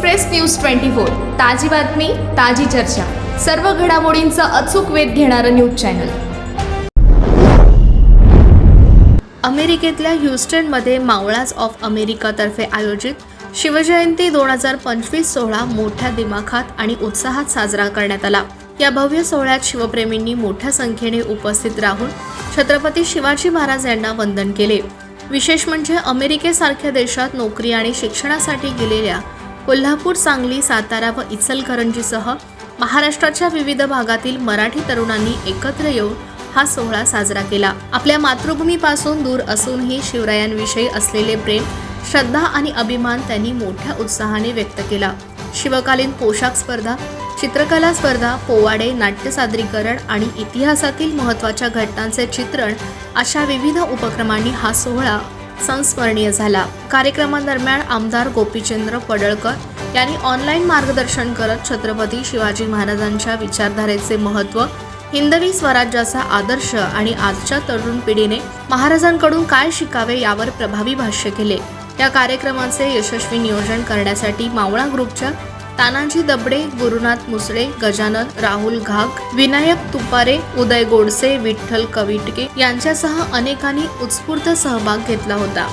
Express news twenty four. ताजी बातमी ताजी चर्चा. सर्व घडामोडींचा अचूक वेध घेणारं न्यूज चॅनल. अमेरिकेतल्या ह्युस्टनमध्ये मावळाज ऑफ अमेरिकातर्फे आयोजित शिवजयंती दोन हजार पंचवीस सोहळा मोठ्या दिमाखात आणि उत्साहात साजरा करण्यात आला. या भव्य सोहळ्यात शिवप्रेमींनी मोठ्या संख्येने उपस्थित राहून छत्रपती शिवाजी महाराज यांना वंदन केले. विशेष म्हणजे अमेरिकेसारख्या देशात नोकरी आणि शिक्षणासाठी गेलेल्या कोल्हापूर सांगली सातारा व इचलकरंजीसह महाराष्ट्राच्या विविध भागातील मराठी तरुणांनी एकत्र येऊन हा सोहळा साजरा केला. आपल्या मातृभूमीपासून दूर असूनही शिवरायांविषयी असलेले प्रेम श्रद्धा आणि अभिमान त्यांनी मोठ्या उत्साहाने व्यक्त केला. शिवकालीन पोशाख स्पर्धा चित्रकला स्पर्धा पोवाडे नाट्य सादरीकरण आणि इतिहासातील महत्त्वाच्या घटनांचे चित्रण अशा विविध उपक्रमांनी हा सोहळा संस्मरणीय झाला. कार्यक्रमादरम्यान आमदार गोपीचंद्र पडळकर यांनी ऑनलाईन मार्गदर्शन करत छत्रपती शिवाजी महाराजांच्या विचारधारेचे महत्त्व हिंदवी स्वराज्याचा आदर्श आणि आजच्या तरुण पिढीने महाराजांकडून काय शिकावे यावर प्रभावी भाष्य केले. या कार्यक्रमाचे यशस्वी नियोजन करण्यासाठी मावळा ग्रुपच्या तानाजी दबडे गुरुनाथ मुसळे गजानन राहुल घाग विनायक तुपारे उदय गोडसे विठ्ठल कविटके यांच्यासह अनेकांनी उत्स्फूर्त सहभाग घेतला होता.